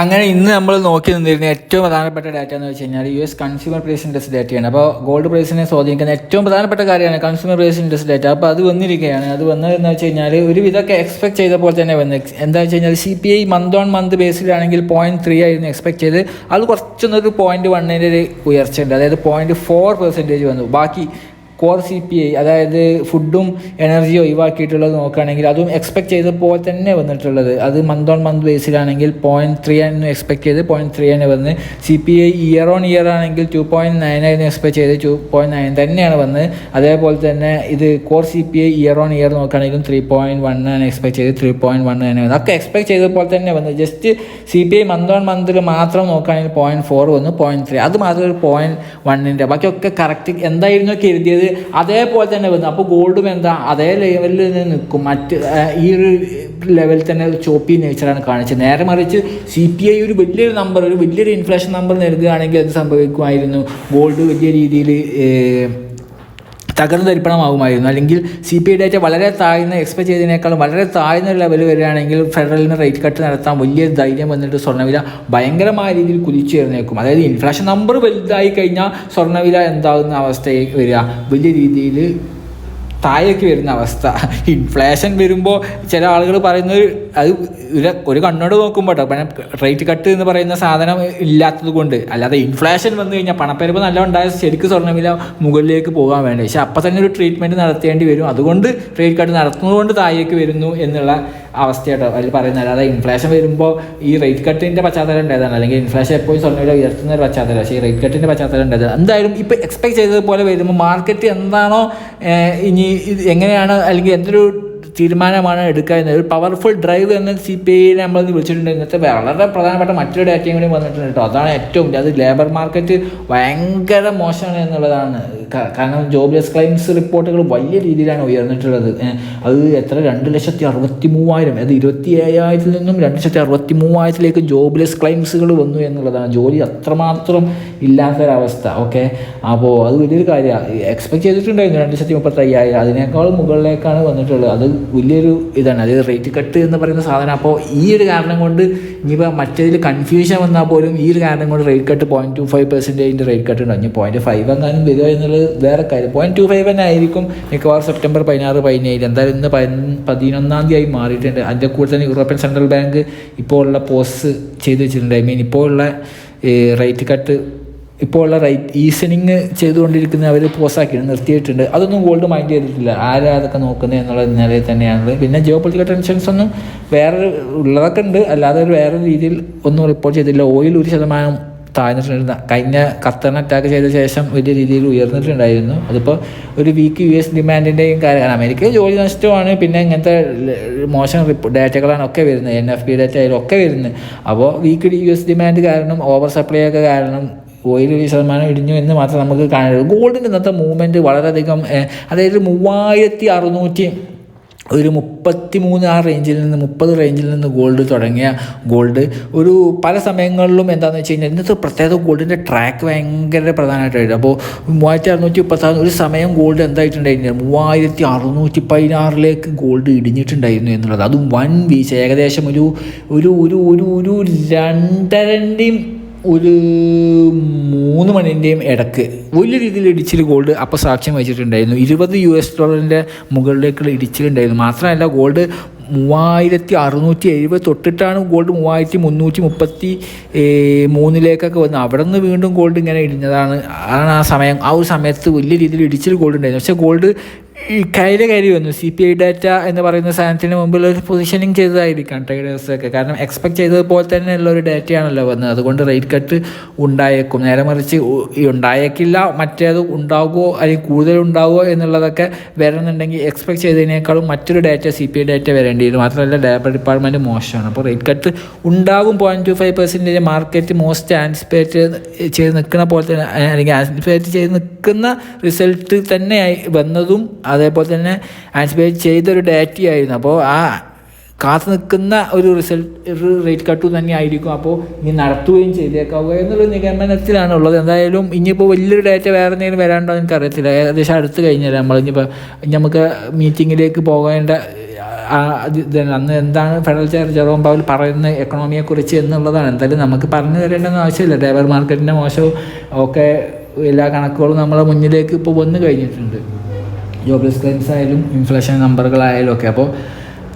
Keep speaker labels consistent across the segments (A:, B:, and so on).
A: അങ്ങനെ ഇന്ന് നമ്മൾ നോക്കി നിന്നിരുന്ന ഏറ്റവും പ്രധാനപ്പെട്ട ഡാറ്റ എന്ന് വെച്ച് കഴിഞ്ഞാൽ U S consumer price index ഡാറ്റയാണ് അപ്പോൾ ഗോൾഡ് പ്രൈസിനെ സ്വാധീനിക്കുന്ന ഏറ്റവും പ്രധാനപ്പെട്ട കാര്യമാണ് കൺസ്യൂമർ പ്രൈസ് ഇൻഡെക്സ് ഡാറ്റ അപ്പോൾ അത് വന്നിരിക്കുകയാണ്. അത് വന്നതെന്ന് വെച്ച് കഴിഞ്ഞാൽ ഒരുവിധമൊക്കെ എക്സ്പെക്ട് ചെയ്ത പോലെ തന്നെ വന്ന്. എന്താ വെച്ച് കഴിഞ്ഞാൽ C P I month on month ബേസിലാണെങ്കിൽ point three ആയിരുന്നു എക്സ്പെക്ട് ചെയ്ത് അത് കുറച്ചൊന്നൊരു പോയിന്റ് വണ്ണിന്റെ ഒരു ഉയർച്ചയുണ്ട്. അതായത് പോയിന്റ് ഫോർ പെർസെന്റേജ് വന്നു. ബാക്കി കോർ സി പി ഐ അതായത് ഫുഡും എനർജിയോ ഒഴിവാക്കിയിട്ടുള്ളത് നോക്കുകയാണെങ്കിൽ അതും എക്സ്പെക്ട് ചെയ്ത പോലെ തന്നെ വന്നിട്ടുള്ളത്. അത് മന്ത് ഓൺ മന്ത് ബേസിലാണെങ്കിൽ പോയിന്റ് ത്രീ ആയിരുന്നു എക്സ്പെക്ട് ചെയ്ത് പോയിന്റ് ത്രീ ആണ് വന്ന് C P I year on year ആണെങ്കിൽ ടു പോയിന്റ് നയൻ ആയിരുന്നു എക്സ്പെക്ട് ചെയ്ത് ടു പോയിന്റ് നയൻ തന്നെയാണ് വന്ന്. അതേപോലെ തന്നെ ഇത് core C P I year on year നോക്കുകയാണെങ്കിലും ത്രീ പോയിന്റ് വൺ ആണ് എക്സ്പെക്ട് ചെയ്ത് ത്രീ പോയിന്റ് വൺ തന്നെ വന്നത് അതൊക്കെ എക്സ്പെക്ട് ചെയ്ത പോലെ തന്നെ വന്നത് just C P I month on മന്തിൽ മാത്രം നോക്കുകയാണെങ്കിൽ പോയിന്റ് ഫോർ വന്നു പോയിന്റ് ത്രീ അത് മാത്രം ഒരു പോയിന്റ് വണ്ണിന്റെ ബാക്കിയൊക്കെ കറക്റ്റ് എന്തായിരുന്നു കരുതിയത് അതേപോലെ തന്നെ വന്നു അപ്പോൾ ഗോൾഡും എന്താ അതേ ലെവലിൽ തന്നെ നിൽക്കും. മറ്റ് ഈ ഒരു ലെവലിൽ തന്നെ ചോപ്പി നേച്ചറാണ് കാണിച്ചത്. നേരെ മറിച്ച് സി പി ഐ ഒരു വലിയൊരു നമ്പർ ഒരു വലിയൊരു ഇൻഫ്ലേഷൻ നമ്പർ നൽകുകയാണെങ്കിൽ അത് സംഭവിക്കുമായിരുന്നു. ഗോൾഡ് വലിയ രീതിയിൽ തകർന്ന് തരിപ്പണമാകുമായിരുന്നു. അല്ലെങ്കിൽ സി പി ഐ ഡേറ്റ വളരെ താഴ്ന്ന എക്സ്പെക്ട് ചെയ്തതിനേക്കാളും വളരെ താഴ്ന്ന ലെവൽ വരികയാണെങ്കിൽ ഫെഡറലിന് റേറ്റ് കട്ട് നടത്താൻ വലിയ ധൈര്യം വന്നിട്ട് സ്വർണവില ഭയങ്കരമായ രീതിയിൽ കുതിച്ചുയർന്നേക്കും അതായത് ഇൻഫ്ലേഷൻ നമ്പർ വലുതായി കഴിഞ്ഞാൽ സ്വർണവില എന്താകുന്ന അവസ്ഥ വരിക. വലിയ രീതിയിൽ താഴേക്ക് വരുന്ന അവസ്ഥ. ഇൻഫ്ലേഷൻ വരുമ്പോൾ ചില ആളുകൾ പറയുന്നത് അത് ഒരു കണ്ണോട് നോക്കുമ്പോൾ കേട്ടോ റേറ്റ് കട്ട് എന്ന് പറയുന്ന സാധനം ഇല്ലാത്തത് കൊണ്ട്. അല്ലാതെ ഇൻഫ്ലേഷൻ വന്നു കഴിഞ്ഞാൽ പണപ്പെരുപ്പ് നല്ല ഉണ്ടായ ശരിക്കും സ്വർണവില മുകളിലേക്ക് പോകാൻ വേണ്ടി. പക്ഷെ അപ്പം തന്നെ ഒരു ട്രീറ്റ്മെന്റ് നടത്തേണ്ടി വരും. അതുകൊണ്ട് റേറ്റ് കട്ട് നടത്തുന്നതുകൊണ്ട് താഴേക്ക് വരുന്നു എന്നുള്ള അവസ്ഥയായിട്ടോ അതിൽ പറയുന്നത്. അല്ലാതെ ഇൻഫ്ലേഷൻ വരുമ്പോൾ ഈ റേറ്റ് കട്ടിന്റെ പശ്ചാത്തലം ഉണ്ടായതാണ്. അല്ലെങ്കിൽ ഇൻഫ്ലേഷൻ എപ്പോഴും സ്വർണവില ഉയർത്തുന്ന ഒരു പശ്ചാത്തലം. പക്ഷേ ഈ റേറ്റ് കട്ടിന്റെ പശ്ചാത്തലം ഉണ്ടായത് എന്തായാലും ഇപ്പോൾ എക്സ്പെക്ട് ചെയ്തതുപോലെ വരുമ്പോൾ മാർക്കറ്റ് എന്താണോ ഇനി എങ്ങനെയാണ് അല്ലെങ്കിൽ എന്തൊരു തീരുമാനമാണ് എടുക്കുക എന്നത്. ഒരു പവർഫുൾ ഡ്രൈവ് എന്ന സി പി ഐ നമ്മൾ വിളിച്ചിട്ടുണ്ട്. ഇന്നത്തെ വളരെ പ്രധാനപ്പെട്ട മറ്റൊരു ഡാറ്റയും കൂടി വന്നിട്ടുണ്ട് കേട്ടോ. അതാണ് ഏറ്റവും അത് ലേബർ മാർക്കറ്റ് ഭയങ്കര മോശമാണ് എന്നുള്ളതാണ്. കാരണം ജോബ്ലെസ് ക്ലെയിംസ് റിപ്പോർട്ടുകൾ വലിയ രീതിയിലാണ് ഉയർന്നിട്ടുള്ളത്. അത് എത്ര? രണ്ട് ലക്ഷത്തി അറുപത്തി മൂവായിരം അത് ഇരുപത്തി ഏഴായിരത്തിൽ നിന്നും രണ്ട് ലക്ഷത്തി അറുപത്തി മൂവായിരത്തിലേക്ക് ജോബ്ലെസ് ക്ലെയിംസുകൾ വന്നു എന്നുള്ളതാണ്. ജോലി അത്രമാത്രം ഇല്ലാത്തൊരവസ്ഥ. ഓക്കെ? അപ്പോൾ അത് വലിയൊരു കാര്യമാണ് എക്സ്പെക്ട് ചെയ്തിട്ടുണ്ടായിരുന്നു രണ്ട് ലക്ഷത്തി മുപ്പത്തി അയ്യായിരം അതിനേക്കാൾ മുകളിലേക്കാണ് വന്നിട്ടുള്ളത്. അത് വലിയൊരു ഇതാണ്. അതായത് റേറ്റ് കട്ട് എന്ന് പറയുന്ന സാധനം. അപ്പോൾ ഈ ഒരു കാരണം കൊണ്ട് ഇനിയിപ്പോൾ മറ്റേതിൽ കൺഫ്യൂഷൻ വന്നാൽ പോലും ഈ ഒരു കാരണം കൊണ്ട് rate cut point two five പെർസെന്റേജിന്റെ rate cut ഉണ്ടാവും. ഇനി പോയിന്റ് ഫൈവ് എങ്ങാനും വരിക എന്നുള്ളത് വേറെ കാര്യം. പോയിന്റ് ടു ഫൈവ് തന്നെ ആയിരിക്കും മിക്കവാറും സെപ്റ്റംബർ പതിനാറ് പതിനേഴ്. എന്തായാലും ഇന്ന് പതിന- പതിനൊന്നാം തീയതി ആയി മാറിയിട്ടുണ്ട്. അതിന്റെ കൂടെ തന്നെ യൂറോപ്യൻ സെൻട്രൽ ബാങ്ക് ഇപ്പോൾ ഉള്ള പോസ്റ്റ് ചെയ്ത് വെച്ചിട്ടുണ്ട്. ഐ മീൻ ഇപ്പോൾ ഉള്ള റേറ്റ് കട്ട് ഇപ്പോൾ ഉള്ള റൈറ്റ് ഈസണിങ് ചെയ്തുകൊണ്ടിരിക്കുന്ന അവർ പോസാക്കിയിട്ട് നിർത്തിയിട്ടുണ്ട്. അതൊന്നും ഗോൾഡ് മൈൻഡ് ചെയ്തിട്ടില്ല. ആരാ അതൊക്കെ നോക്കുന്നത് എന്നുള്ള നിലയിൽ തന്നെയാണുള്ളത് പിന്നെ ജിയോ പൊളിറ്റിക്കൽ ടെൻഷൻസ് ഒന്നും വേറെ ഉള്ളതൊക്കെ ഉണ്ട്. അല്ലാതെ ഒരു വേറെ രീതിയിൽ ഒന്നും റിപ്പോർട്ട് ചെയ്തില്ല. ഓയിൽ ഒരു ശതമാനം താഴ്ന്നിട്ടുണ്ട്. കഴിഞ്ഞ ഖത്തറിന് അറ്റാക്ക് ചെയ്ത ശേഷം വലിയ രീതിയിൽ ഉയർന്നിട്ടുണ്ടായിരുന്നു. അതിപ്പോൾ ഒരു വീക്ക് യു എസ് ഡിമാൻഡിന്റെയും കാര്യം അമേരിക്കയിൽ ജോലി നഷ്ടമാണ്. പിന്നെ ഇങ്ങനത്തെ മോശം ഡാറ്റകളാണ് ഒക്കെ വരുന്നത്. എൻ എഫ് പി ഡാറ്റ ആയാലും ഒക്കെ വരുന്നത്. അപ്പോൾ വീക്ക് യു എസ് ഡിമാൻഡ് കാരണം ഓവർ സപ്ലൈ ഒക്കെ കാരണം ഓയിൽ ഒരു ശതമാനം ഇടിഞ്ഞു എന്ന് മാത്രം നമുക്ക് കാണുള്ളൂ ഗോൾഡിന്റെ ഇന്നത്തെ മൂവ്മെന്റ് വളരെയധികം അതായത് മൂവായിരത്തി അറുന്നൂറ്റി ഒരു മുപ്പത്തി മൂന്ന് ആ റേഞ്ചിൽ നിന്ന് മുപ്പത് റേഞ്ചിൽ നിന്ന് ഗോൾഡ് തുടങ്ങിയ ഗോൾഡ് ഒരു പല സമയങ്ങളിലും എന്താണെന്ന് വെച്ച് കഴിഞ്ഞാൽ ഇന്നത്തെ പ്രത്യേകത ഗോൾഡിന്റെ ട്രാക്ക് ഭയങ്കര പ്രധാനമായിട്ടായിരുന്നു. അപ്പോൾ മൂവായിരത്തി അറുന്നൂറ്റി മുപ്പത്താറ് ഒരു സമയം ഗോൾഡ് എന്തായിട്ടുണ്ടായിരുന്നു മൂവായിരത്തി അറുന്നൂറ്റി പതിനാറിലേക്ക് ഗോൾഡ് ഇടിഞ്ഞിട്ടുണ്ടായിരുന്നു എന്നുള്ളത്. അതും വൺ വീച്ച് ഏകദേശം ഒരു ഒരു ഒരു ഒരു രണ്ടരന്റെയും ഒരു മൂന്ന് മണിന്റെയും ഇടയ്ക്ക് വലിയ രീതിയിൽ ഇടിച്ചിൽ ഗോൾഡ് അപ്പോൾ സാക്ഷ്യം വഹിച്ചിട്ടുണ്ടായിരുന്നു. ഇരുപത് യു എസ് ഡോളറിന്റെ മുകളിലേക്കുള്ള ഇടിച്ചിലുണ്ടായിരുന്നു. മാത്രമല്ല ഗോൾഡ് മൂവായിരത്തി അറുന്നൂറ്റി എഴുപത് തൊട്ടിട്ടാണ് ഗോൾഡ് മൂവായിരത്തി മുന്നൂറ്റി മുപ്പത്തി മൂന്നിലേക്കൊക്കെ വന്നത്. അവിടെ നിന്ന് വീണ്ടും ഗോൾഡ് ഇങ്ങനെ ഇടിഞ്ഞതാണ്. ആണ് ആ സമയം. ആ ഒരു സമയത്ത് വലിയ രീതിയിൽ ഇടിച്ചിൽ ഗോൾഡ് ഉണ്ടായിരുന്നു. പക്ഷേ ഗോൾഡ് ഈ കയ്യിലെ കയറി വന്നു സി പി ഐ ഡാറ്റ എന്ന് പറയുന്ന സാധനത്തിന് മുമ്പിൽ ഒരു പൊസിഷനിങ് ചെയ്തതായിരിക്കാം ട്രേഡേഴ്സൊക്കെ കാരണം എക്സ്പെക്ട് ചെയ്തതുപോലെ തന്നെയുള്ള ഒരു ഡാറ്റയാണല്ലോ വന്നത്. അതുകൊണ്ട് റേറ്റ് കട്ട് ഉണ്ടായേക്കും. നേരെ മറിച്ച് ഉണ്ടായേക്കില്ല. മറ്റേത് ഉണ്ടാകുമോ അല്ലെങ്കിൽ കൂടുതൽ ഉണ്ടാകുമോ എന്നുള്ളതൊക്കെ വരണമെന്നുണ്ടെങ്കിൽ എക്സ്പെക്ട് ചെയ്തതിനേക്കാളും മറ്റൊരു data C P I data വരേണ്ടി വരും. മാത്രമല്ല ലേബർ ഡിപ്പാർട്ട്മെന്റ് മോശമാണ്. അപ്പോൾ റേറ്റ് കട്ട് ഉണ്ടാകും point two five percentage market most anticipate ചെയ്ത് നിൽക്കുന്ന പോലെ തന്നെ അല്ലെങ്കിൽ ആൻസിപ്പേറ്റ് ചെയ്ത് നിൽക്കുന്ന റിസൾട്ട് തന്നെയായി വന്നതും അതേപോലെ തന്നെ ആൻസിപ്പേറ്റ് ചെയ്തൊരു ഡാറ്റയായിരുന്നു. അപ്പോൾ ആ കാത്തു നിൽക്കുന്ന ഒരു റിസൾട്ട് ഒരു റേറ്റ് കട്ടു തന്നെ ആയിരിക്കും അപ്പോൾ ഇനി നടത്തുകയും ചെയ്തേക്കാവുക എന്നുള്ള നിഗമനത്തിലാണ് ഉള്ളത് എന്തായാലും ഇനിയിപ്പോൾ വലിയൊരു ഡാറ്റ വേറെ എന്തെങ്കിലും വരാണ്ടോ എനിക്ക് എനിക്കറിയത്തില്ല. ഏകദേശം അടുത്ത് കഴിഞ്ഞാൽ നമ്മൾ ഇനിയിപ്പോൾ നമുക്ക് മീറ്റിങ്ങിലേക്ക് പോകേണ്ട അന്ന് എന്താണ് ഫെഡറൽ ചെയർ ജെറോം പവൽ പറയുന്ന എക്കണോമിയെക്കുറിച്ച് എന്നുള്ളതാണ്. എന്തായാലും നമുക്ക് പറഞ്ഞു തരേണ്ടെന്ന് ആവശ്യമില്ല. ഡ്രൈവർ മാർക്കറ്റിന്റെ മോശവും ഒക്കെ എല്ലാ കണക്കുകളും നമ്മളെ മുന്നിലേക്ക് ഇപ്പോൾ വന്നു കഴിഞ്ഞിട്ടുണ്ട്. ജോബ്ലെസ് ക്ലെയിംസ് ആയാലും ഇൻഫ്ലേഷൻ നമ്പറുകളായാലും ഒക്കെ. അപ്പോൾ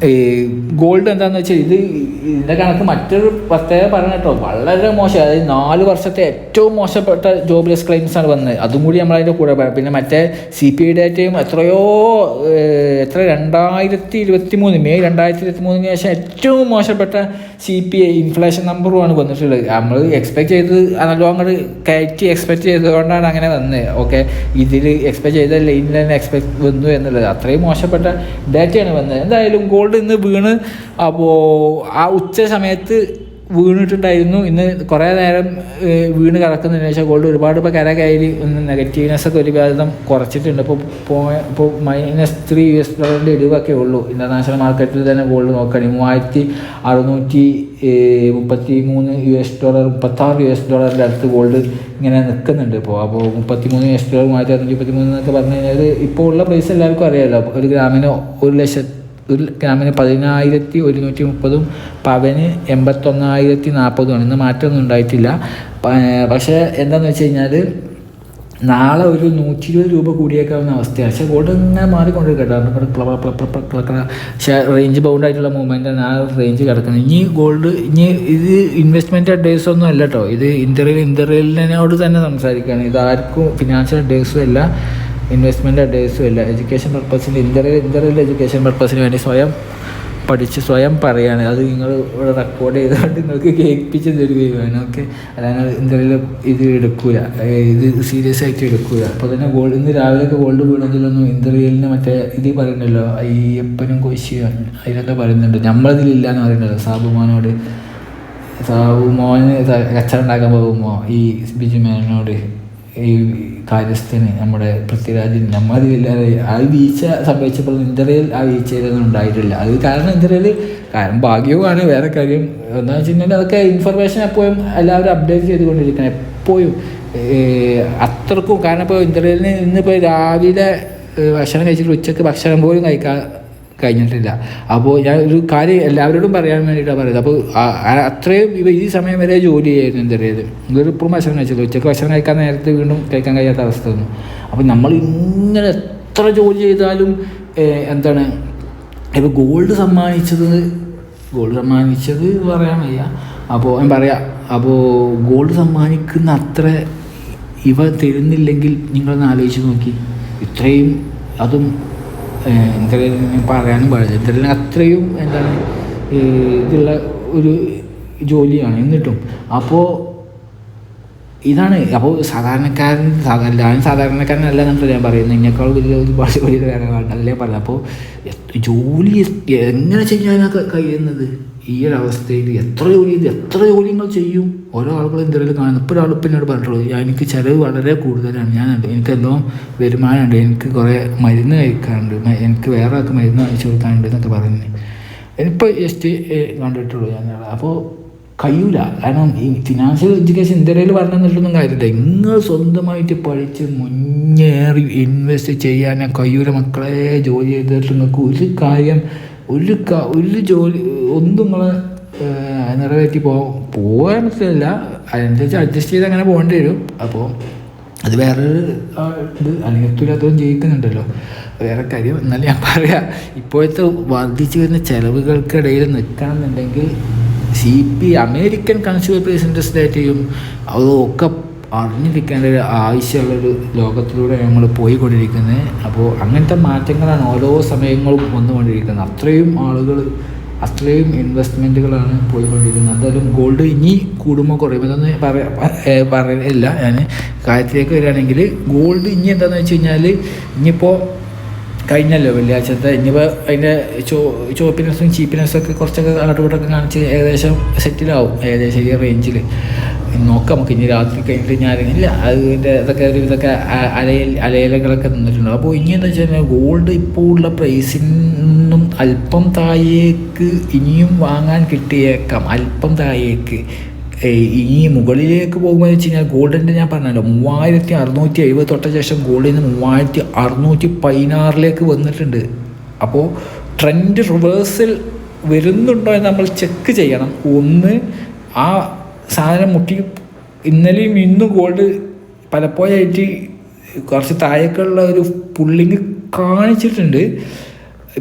A: ഈ ഗോൾഡ് എന്താണെന്ന് വെച്ചാൽ ഇത് ഇതിന്റെ കണക്ക് മറ്റൊരു പ്രത്യേകത പറയണം കേട്ടോ. വളരെ മോശം. അതായത് നാല് വർഷത്തെ ഏറ്റവും മോശപ്പെട്ട ജോബ്ലെസ് ക്ലെയിംസ് ആണ് വന്നത്. അതും കൂടി നമ്മളതിന്റെ കൂടെ പറയാം. പിന്നെ മറ്റേ സി പി ഐ ഡേറ്റയും എത്രയോ എത്ര? രണ്ടായിരത്തി ഇരുപത്തി മൂന്ന് മെയ് രണ്ടായിരത്തി ഇരുപത്തി മൂന്നിന് ശേഷം ഏറ്റവും മോശപ്പെട്ട സി പി ഐ ഇൻഫ്ലേഷൻ നമ്പറുമാണ് വന്നിട്ടുള്ളത്. നമ്മൾ എക്സ്പെക്ട് ചെയ്ത് നല്ലോണം അങ്ങോട്ട് കയറ്റി എക്സ്പെക്ട് ചെയ്തുകൊണ്ടാണ് അങ്ങനെ വന്നത് ഓക്കെ ഇതിൽ എക്സ്പെക്ട് ചെയ്ത ലൈനിൽ തന്നെ എക്സ്പെക്ട് വന്നു എന്നുള്ളത്. അത്രയും മോശപ്പെട്ട ഡേറ്റയാണ് വന്നത്. എന്തായാലും ഗോൾഡ് ഇന്ന് വീണ് അപ്പോൾ ആ ഉച്ച സമയത്ത് വീണിട്ടുണ്ടായിരുന്നു. ഇന്ന് കുറേ നേരം വീണ് കിടക്കുന്നതിന് ശേഷം ഗോൾഡ് ഒരുപാട് ഇപ്പോൾ കര കയറി ഒന്ന് നെഗറ്റീവ്നെസ് ഒക്കെ ഒരു വിധം കുറച്ചിട്ടുണ്ട്. ഇപ്പോൾ പോയ ഇപ്പോൾ മൈനസ് ത്രീ യു എസ് ഡോളറിന്റെ ഇടിവൊക്കെ ഉള്ളൂ. ഇന്റർനാഷണൽ മാർക്കറ്റിൽ തന്നെ ഗോൾഡ് നോക്കുകയാണെങ്കിൽ മൂവായിരത്തി അറുന്നൂറ്റി മുപ്പത്തി മൂന്ന് യു എസ് ഡോളർ മുപ്പത്താറ് യു എസ് ഡോളറിന്റെ അടുത്ത് ഗോൾഡ് ഇങ്ങനെ നിൽക്കുന്നുണ്ട് ഇപ്പോൾ അപ്പോൾ മുപ്പത്തി മൂന്ന് യു എസ് ഡോളർ മൂവായിരത്തി അറുന്നൂറ്റി മുപ്പത്തി മൂന്ന് എന്നൊക്കെ പറഞ്ഞു കഴിഞ്ഞാൽ ഇപ്പോൾ ഉള്ള പ്രൈസ് എല്ലാവർക്കും അറിയാമല്ലോ ഒരു ഗ്രാമിന് ഒരു ലക്ഷത്തി ഒരു ഗ്രാമിന് പതിനായിരത്തി ഒരുന്നൂറ്റി മുപ്പതും പവന് എൺപത്തൊന്നായിരത്തി നാൽപ്പതുമാണ് ഇന്ന് മാറ്റമൊന്നും ഉണ്ടായിട്ടില്ല പക്ഷേ എന്താണെന്ന് വെച്ച് കഴിഞ്ഞാൽ നാളെ ഒരു നൂറ്റി ഇരുപത് രൂപ കൂടിയേക്കാവുന്ന അവസ്ഥയാണ് പക്ഷേ ഗോൾഡ് ഇങ്ങനെ മാറിക്കൊണ്ടിരിക്കട്ടെ പക്ഷേ റേഞ്ച് ബൗണ്ടായിട്ടുള്ള മൂവ്മെന്റാണ് ആ റേഞ്ച് കിടക്കുന്നത് ഇനി ഗോൾഡ് ഇനി ഇത് ഇൻവെസ്റ്റ്മെന്റ് അഡ്വൈസ് ഒന്നും അല്ല കേട്ടോ ഇത് ഇന്ത്യയിൽ ഇന്ത്യയിലിനോട് തന്നെ സംസാരിക്കുകയാണ് ഇത് ആർക്കും ഫിനാൻഷ്യൽ അഡ്വൈസും അല്ല ഇൻവെസ്റ്റ്മെന്റ് അഡ്വൈസും ഇല്ല എഡ്യൂക്കേഷൻ പർപ്പസിന് ഇന്ത്യയിൽ ഇന്ത്യയിൽ എഡ്യൂക്കേഷൻ പർപ്പസിന് വേണ്ടി സ്വയം പഠിച്ച് സ്വയം പറയാണ്. അത് നിങ്ങൾ ഇവിടെ റെക്കോർഡ് ചെയ്തുകൊണ്ട് നിങ്ങൾക്ക് കേൾപ്പിച്ച് തരികയാണ് ഓക്കെ അല്ലാതെ എന്തെങ്കിലും ഇത് എടുക്കൂല. ഇത് സീരിയസ് ആയിട്ട് എടുക്കൂല. അപ്പോൾ തന്നെ ഗോൾഡ് ഇന്ന് രാവിലെയൊക്കെ ഗോൾഡ് വീണതിലൊന്നും ഇന്ത്യയിലിന് മറ്റേ ഇത് പറയുന്നുണ്ടല്ലോ അയ്യപ്പനും കൊശിയും അതിലൊക്കെ പറയുന്നുണ്ട്. നമ്മളതിലില്ല എന്ന് പറയുന്നുണ്ടല്ലോ സാബുമാനോട് സാബുമോന് കച്ചവടം ഉണ്ടാക്കാൻ പോകുമ്പോൾ ഈ ബിജു മേനോട് ഈ കാര്യസ്ഥന് നമ്മുടെ പൃഥ്വിരാജിന് നമ്മളതിലില്ലാതെ ആ വീഴ്ച സംഭവിച്ചപ്പോൾ ഇന്ത്യയിൽ ആ വീഴ്ചയിലൊന്നും ഉണ്ടായിട്ടില്ല. അത് കാരണം ഇന്ത്യയിൽ കാരണം ഭാഗ്യവുമാണ്. വേറെ കാര്യം എന്താണെന്ന് കഴിഞ്ഞാൽ അതൊക്കെ ഇൻഫർമേഷൻ എപ്പോഴും എല്ലാവരും അപ്ഡേറ്റ് ചെയ്തുകൊണ്ടിരിക്കണം. എപ്പോഴും അത്രക്കും. കാരണം ഇപ്പോൾ ഇന്ത്യയിൽ ഇന്നിപ്പോൾ രാവിലെ ഭക്ഷണം കഴിച്ചിട്ട് ഉച്ചയ്ക്ക് ഭക്ഷണം പോലും കഴിക്കാൻ കഴിഞ്ഞിട്ടില്ല. അപ്പോൾ ഞാൻ ഒരു കാര്യം എല്ലാവരോടും പറയാൻ വേണ്ടിയിട്ടാണ് പറയുന്നത്. അപ്പോൾ അത്രയും ഇവ ഈ സമയം വരെ ജോലി ചെയ്യായിരുന്നു എന്താ പേര് ഇതൊരു ഇപ്പോഴും ഭക്ഷണം കഴിച്ചത്. ഉച്ചയ്ക്ക് ഭക്ഷണം കഴിക്കാൻ നേരത്തെ വീണ്ടും കഴിക്കാൻ കഴിയാത്ത അവസ്ഥ വന്നു. അപ്പോൾ നമ്മൾ ഇങ്ങനെ എത്ര ജോലി ചെയ്താലും എന്താണ് ഇപ്പോൾ ഗോൾഡ് സമ്മാനിച്ചത് ഗോൾഡ് സമ്മാനിച്ചത് പറയാൻ വയ്യ. അപ്പോൾ ഞാൻ പറയാം അപ്പോൾ ഗോൾഡ് സമ്മാനിക്കുന്ന അത്ര ഇവ തരുന്നില്ലെങ്കിൽ നിങ്ങളൊന്ന് ആലോചിച്ച് നോക്കി. ഇത്രയും അതും എന്തായാലും പറയാനും പാടില്ല. എന്തായാലും അത്രയും എന്താണ് ഇതുള്ള ഒരു ജോലിയാണ് എന്നിട്ടും അപ്പോൾ ഇതാണ്. അപ്പോൾ സാധാരണക്കാരൻ സാധാരണ ഞാൻ സാധാരണക്കാരനല്ല നമ്മൾ ഞാൻ പറയുന്നത് ഇതിനേക്കാൾ വലിയ ഒരുപാട് വലിയ കാര്യങ്ങളാണ് അല്ലേ പറയുന്നത്. അപ്പോൾ ജോലി എങ്ങനെ ചെയ്യാനൊക്കെ കഴിയുന്നത്? ഈ ഒരു അവസ്ഥയിൽ എത്ര ജോലി ചെയ്ത് എത്ര ജോലി നിങ്ങൾ ചെയ്യും? ഓരോ ആളുകളും എന്തെങ്കിലും കാണുന്നു. ഇപ്പോൾ ഒരാൾ പിന്നോട് എന്നോട് പറഞ്ഞിട്ടുള്ളൂ "ഞാൻ- എനിക്ക് ചിലവ് വളരെ കൂടുതലാണ്. ഞാൻ എനിക്ക് എല്ലാം വരുമാനമുണ്ട്. എനിക്ക് കുറേ മരുന്ന് കഴിക്കാനുണ്ട്. എനിക്ക് വേറെ ആൾക്ക് മരുന്ന് വാങ്ങിച്ചു കൊടുക്കാനുണ്ട് എന്നൊക്കെ പറയുന്നത് ഇപ്പോൾ ജസ്റ്റ് കണ്ടിട്ടുള്ളൂ ഞാൻ. അപ്പോൾ കഴിയൂല. കാരണം ഈ ഫിനാൻഷ്യൽ എഡ്യൂക്കേഷൻ ഇന്ത്യയിൽ പറഞ്ഞിട്ടൊന്നും കാര്യമില്ല. നിങ്ങൾ സ്വന്തമായിട്ട് പഠിച്ച് മുന്നേറി ഇൻവെസ്റ്റ് ചെയ്യാൻ കഴിയൂല. മക്കളെ ജോലി ചെയ്തിട്ട് നിങ്ങൾക്ക് ഒരു കാര്യം ഒരു ഒരു ജോലി ഒന്നും നിങ്ങൾ നിറവേറ്റി പോ പോകാൻ പറ്റില്ല. അതിനനുസരിച്ച് അഡ്ജസ്റ്റ് ചെയ്ത് അങ്ങനെ പോകേണ്ടി വരും. അപ്പോൾ അത് വേറൊരു ഇത് അല്ലെങ്കിൽ തുലാത്തതും ജയിക്കുന്നുണ്ടല്ലോ വേറെ കാര്യം എന്നാലും ഞാൻ പറയാം. ഇപ്പോഴത്തെ വർദ്ധിച്ചു വരുന്ന ചെലവുകൾക്കിടയിൽ നിൽക്കണമെന്നുണ്ടെങ്കിൽ C P American consumer price index ഡാറ്റയും അതൊക്കെ അറിഞ്ഞിരിക്കേണ്ട ഒരു ആവശ്യമുള്ളൊരു ലോകത്തിലൂടെ നമ്മൾ പോയിക്കൊണ്ടിരിക്കുന്നത് അപ്പോൾ അങ്ങനത്തെ മാറ്റങ്ങളാണ് ഓരോ സമയങ്ങളും വന്നുകൊണ്ടിരിക്കുന്നത്. അത്രയും ആളുകൾ അത്രയും ഇൻവെസ്റ്റ്മെന്റുകളാണ് പോയിക്കൊണ്ടിരിക്കുന്നത്. എന്തായാലും ഗോൾഡ് ഇനി കൂടുമ്പോൾ കുറയും അതൊന്നും പറയില്ല ഞാൻ കാര്യത്തിലേക്ക് വരികയാണെങ്കിൽ ഗോൾഡ് ഇനി എന്താണെന്ന് വെച്ച് കഴിഞ്ഞാൽ ഇനിയിപ്പോൾ കഴിഞ്ഞല്ലോ വെള്ളിയാഴ്ചത്തെ ഇനിയിപ്പോൾ അതിന്റെ ചോ ചോപ്പിനെസ്സും ചീപ്പിനെസും ഒക്കെ കുറച്ചൊക്കെ അങ്ങോട്ടും കാണിച്ച് ഏകദേശം സെറ്റിലാവും ഏകദേശം ഈ റേഞ്ചിൽ നോക്കാം നമുക്ക് ഇനി രാത്രി കഴിഞ്ഞിട്ട് ഞാൻ ഇല്ല അതിന്റെ ഇതൊക്കെ ഒരു ഇതൊക്കെ അലയൽ അലയിലകളൊക്കെ നിന്നിട്ടുണ്ട്. അപ്പോൾ ഇനി എന്താ വെച്ച് കഴിഞ്ഞാൽ ഗോൾഡ് ഇപ്പോൾ ഉള്ള പ്രൈസിൽ നിന്നും അല്പം താഴേക്ക് ഇനിയും വാങ്ങാൻ കിട്ടിയേക്കാം അല്പം താഴേക്ക്. ഇനി മുകളിലേക്ക് പോകുമ്പോൾ വെച്ച് കഴിഞ്ഞാൽ ഗോൾഡിന്റെ ഞാൻ പറഞ്ഞല്ലോ മൂവായിരത്തി അറുന്നൂറ്റി എഴുപത് തൊട്ട ശേഷം ഗോൾഡിൽ നിന്ന് മൂവായിരത്തി അറുന്നൂറ്റി പതിനാറിലേക്ക് വന്നിട്ടുണ്ട്. അപ്പോൾ ട്രെൻഡ് റിവേഴ്സിൽ വരുന്നുണ്ടോ എന്ന് നമ്മൾ ചെക്ക് ചെയ്യണം. ഒന്ന് ആ സാധനം മുട്ടി ഇന്നലെയും ഇന്നും ഗോൾഡ് പലപ്പോഴായിട്ട് കുറച്ച് താഴേക്കുള്ള ഒരു പുള്ളിങ് കാണിച്ചിട്ടുണ്ട്.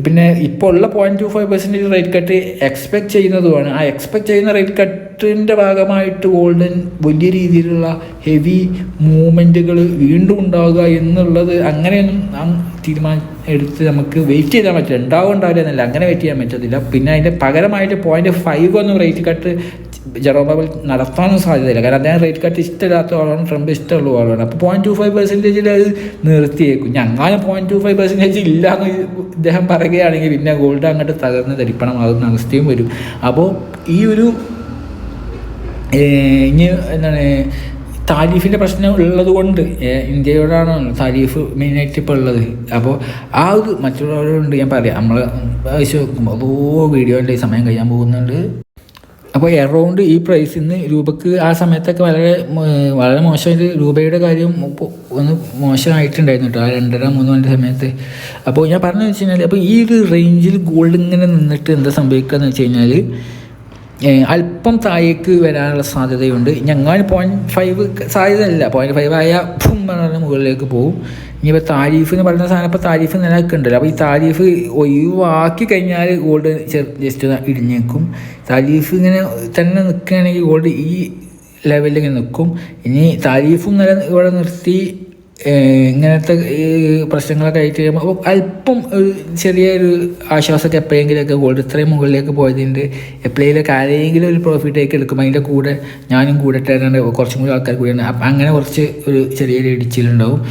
A: പിന്നെ ഇപ്പോൾ ഉള്ള point two five percentage rate cut expect ചെയ്യുന്നതുമാണ്. ആ എക്സ്പെക്ട് ചെയ്യുന്ന റേറ്റ് കട്ടിന്റെ ഭാഗമായിട്ട് ഗോൾഡൻ വലിയ രീതിയിലുള്ള ഹെവി മൂവ്മെന്റുകൾ വീണ്ടും ഉണ്ടാവുക എന്നുള്ളത് അങ്ങനെയൊന്നും തീരുമാനം എടുത്ത് നമുക്ക് വെയിറ്റ് ചെയ്യാൻ പറ്റില്ല ഉണ്ടാവും ഉണ്ടാവില്ല എന്നല്ല. അങ്ങനെ വെയിറ്റ് ചെയ്യാൻ പറ്റത്തില്ല. പിന്നെ അതിന്റെ പകരമായിട്ട് പോയിന്റ് ഫൈവ് ഒന്നും റേറ്റ് കട്ട് ജെറോബാബിൾ നടത്താനും സാധ്യതയില്ല. കാരണം അദ്ദേഹം റേറ്റ് കട്ട് ഇഷ്ടമില്ലാത്ത ആളാണ് ട്രംപ് ഇഷ്ടമുള്ള ആളാണ്. അപ്പോൾ പോയിന്റ് ടു ഫൈവ് പെർസെന്റേജിൽ അത് നിർത്തിയേക്കും. ഞങ്ങളെ പോയിന്റ് ടു ഫൈവ് പെർസെന്റേജ് ഇല്ല എന്ന് ഇദ്ദേഹം പറയുകയാണെങ്കിൽ പിന്നെ ഗോൾഡ് അങ്ങോട്ട് തകർന്ന് തരിപ്പണമാകുന്ന അവസ്ഥയും വരും. അപ്പോൾ ഈ ഒരു ഇനി എന്താണ് താരീഫിന്റെ പ്രശ്നം ഉള്ളത് കൊണ്ട് ഇന്ത്യയോടാണ് താരീഫ് മെയിനായിട്ട് ഇപ്പോൾ ഉള്ളത്. അപ്പോൾ ആ ഒരു മറ്റുള്ളവരോട് ഞാൻ പറയാം. നമ്മൾ ഓ വീഡിയോന്റെ സമയം കഴിയാൻ പോകുന്നുണ്ട്. അപ്പോൾ എറൗണ്ട് ഈ പ്രൈസിൽ നിന്ന് രൂപക്ക് ആ സമയത്തൊക്കെ വളരെ വളരെ മോശമായിട്ട് രൂപയുടെ കാര്യം ഒന്ന് മോശമായിട്ടുണ്ടായിരുന്നു കേട്ടോ ആ രണ്ടര മൂന്ന് മണി സമയത്ത്. അപ്പോൾ ഞാൻ പറഞ്ഞു വെച്ച് കഴിഞ്ഞാൽ അപ്പോൾ ഈ ഒരു റേഞ്ചിൽ ഗോൾഡ് ഇങ്ങനെ നിന്നിട്ട് എന്താ സംഭവിക്കുക എന്ന് വെച്ച് കഴിഞ്ഞാൽ അല്പം താഴേക്ക് വരാനുള്ള സാധ്യതയുണ്ട്. ഞങ്ങൾ പോയിന്റ് ഫൈവ് സാധ്യതയല്ല. പോയിന്റ് ഫൈവ് ആയ ഫും പറഞ്ഞ മുകളിലേക്ക് പോകും. ഇനിയിപ്പോൾ താരീഫ് എന്ന് പറയുന്ന സാധനം ഇപ്പോൾ താരീഫ് നിലനിൽക്കുന്നുണ്ടല്ലോ. അപ്പോൾ ഈ താരീഫ് ഒഴിവാക്കി കഴിഞ്ഞാൽ ഗോൾഡ് ജസ്റ്റ് ഇടിഞ്ഞേക്കും. താരീഫ് ഇങ്ങനെ തന്നെ നിൽക്കുകയാണെങ്കിൽ ഗോൾഡ് ഈ ലെവലിൽ ഇങ്ങനെ നിൽക്കും. ഇനി താരീഫും നില ഇവിടെ നിർത്തി ഇങ്ങനത്തെ ഈ പ്രശ്നങ്ങളൊക്കെ ആയിട്ട് കഴിയുമ്പോൾ അല്പം ഒരു ചെറിയൊരു ആശ്വാസമൊക്കെ എപ്പോഴെങ്കിലുമൊക്കെ ഗോൾഡ് ഇത്രയും മുകളിലേക്ക് പോയതിന്റെ എപ്പോഴെങ്കിലൊക്കെ ആരെങ്കിലും ഒരു പ്രോഫിറ്റേക്ക് എടുക്കും അതിന്റെ കൂടെ ഞാനും കൂടെ ഇട്ടാണ്ട് കുറച്ചും കൂടി ആൾക്കാർ കൂടിയാണ് അപ്പം അങ്ങനെ കുറച്ച് ഒരു ചെറിയൊരു ഇടിച്ചിലുണ്ടാവും.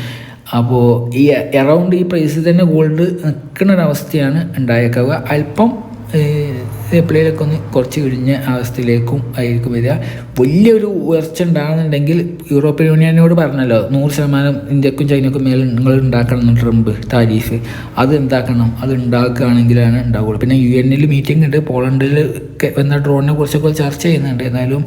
A: അപ്പോൾ ഈ എറൗണ്ട് ഈ പ്രൈസിൽ തന്നെ ഗോൾഡ് നിൽക്കുന്ന ഒരവസ്ഥയാണ് ഉണ്ടായേക്കാവുക. അല്പം എപ്പോഴേലൊക്കെ ഒന്ന് കുറച്ച് കഴിഞ്ഞ അവസ്ഥയിലേക്കും ആയിരിക്കും വരിക. വലിയൊരു ഉയർച്ച ഉണ്ടാകുന്നുണ്ടെങ്കിൽ യൂറോപ്യൻ യൂണിയനോട് പറഞ്ഞല്ലോ നൂറ് ശതമാനം ഇന്ത്യക്കും ചൈനക്കും മേലെ നിങ്ങൾ ഉണ്ടാക്കണം ട്രംപ് താരീഫ്. അത് എന്താക്കണം? അത് ഉണ്ടാക്കുകയാണെങ്കിലാണ് ഉണ്ടാവുള്ളൂ. പിന്നെ യു എന്നിൽ മീറ്റിംഗ് ഉണ്ട്. പോളണ്ടിൽ വന്ന ഡ്രോണിനെ കുറിച്ചൊക്കെ ചർച്ച ചെയ്യുന്നുണ്ട്. എന്നാലും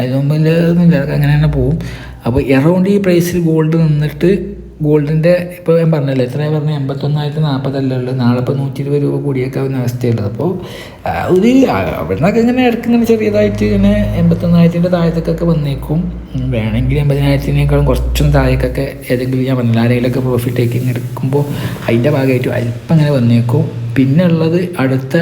A: അതിന് മുമ്പിൽ അങ്ങനെ തന്നെ പോകും. അപ്പോൾ എറൗണ്ട് ഈ പ്രൈസിൽ ഗോൾഡ് നിന്നിട്ട് ഗോൾഡിന്റെ ഇപ്പോൾ ഞാൻ പറഞ്ഞല്ലോ എത്രയാണ് പറഞ്ഞത് എൺപത്തൊന്നായിരത്തി നാൽപ്പതല്ലേ ഉള്ളൂ. നാളെ ഇപ്പോൾ നൂറ്റി ഇരുപത് രൂപ കൂടിയേക്കാവുന്ന അവസ്ഥയുള്ളത് അപ്പോൾ ഒരു അവിടെ നിന്നൊക്കെ ഇങ്ങനെ ഇടയ്ക്ക് ഇങ്ങനെ ചെറിയതായിട്ട് ഇങ്ങനെ എൺപത്തൊന്നായിരത്തിന്റെ താഴത്തേക്കൊക്കെ വന്നേക്കും. വേണമെങ്കിൽ എൺപതിനായിരത്തിനേക്കാളും കുറച്ചും താഴേക്കൊക്കെ ഏതെങ്കിലും ഞാൻ പറഞ്ഞില്ല ആരെങ്കിലുമൊക്കെ പ്രോഫിറ്റ് ടേക്കിങ് എടുക്കുമ്പോൾ അതിന്റെ ഭാഗമായിട്ട് അല്പം ഇങ്ങനെ വന്നേക്കും. പിന്നെ ഉള്ളത് അടുത്ത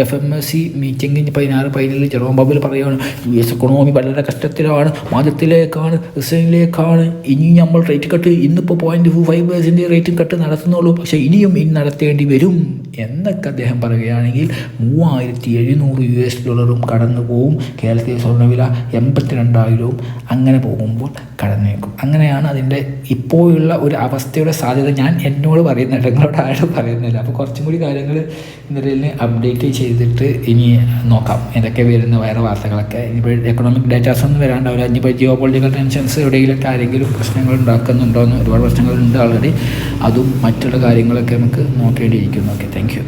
A: F M S C meeting പതിനാറ് പതിനേഴ് ജെറോം ബാബുൽ പറയുകയാണ് യു എസ് എക്കണോമി വളരെ കഷ്ടത്തിലാണ് മാധ്യത്തിലേക്കാണ് ഇസ്രയേലിലേക്കാണ് ഇനി നമ്മൾ റേറ്റ് കട്ട് ഇന്നിപ്പോൾ point five percent rate cut നടത്തുന്നുള്ളൂ. പക്ഷേ ഇനിയും ഇനി നടത്തേണ്ടി വരും എന്നൊക്കെ അദ്ദേഹം പറയുകയാണെങ്കിൽ മൂവായിരത്തി എഴുന്നൂറ് യു എസ് ഡോളറും കടന്നു പോവും. കേരളത്തിലെ സ്വർണവില എൺപത്തിരണ്ടായിരവും അങ്ങനെ പോകുമ്പോൾ കടന്നേക്കും അങ്ങനെയാണ് അതിന്റെ ഇപ്പോഴുള്ള ഒരു അവസ്ഥയുടെ സാധ്യത. ഞാൻ എന്നോട് പറയുന്നില്ല നിങ്ങളോട് ആരും പറയുന്നില്ല. അപ്പോൾ കുറച്ചും കൂടി കാര്യങ്ങൾ ഇന്നലെ അപ്ഡേറ്റ് ചെയ്തിട്ട് ഇനി നോക്കാം. എന്തൊക്കെ വരുന്ന വേറെ വാർത്തകളൊക്കെ. ഇനിയിപ്പോൾ എക്കണോമിക് ഡാറ്റാസ് ഒന്നും വരാണ്ടാവില്ല ഇനിയിപ്പോൾ ജിയോ പൊളിറ്റിക്കൽ ടെൻഷൻസ് എവിടെയെങ്കിലൊക്കെ ആരെങ്കിലും പ്രശ്നങ്ങൾ ഉണ്ടാക്കുന്നുണ്ടോ എന്ന് ഒരുപാട് പ്രശ്നങ്ങളുണ്ട് ആൾറെഡി അതും മറ്റുള്ള കാര്യങ്ങളൊക്കെ നമുക്ക് നോക്കേണ്ടിയിരിക്കുന്നു. Okay thank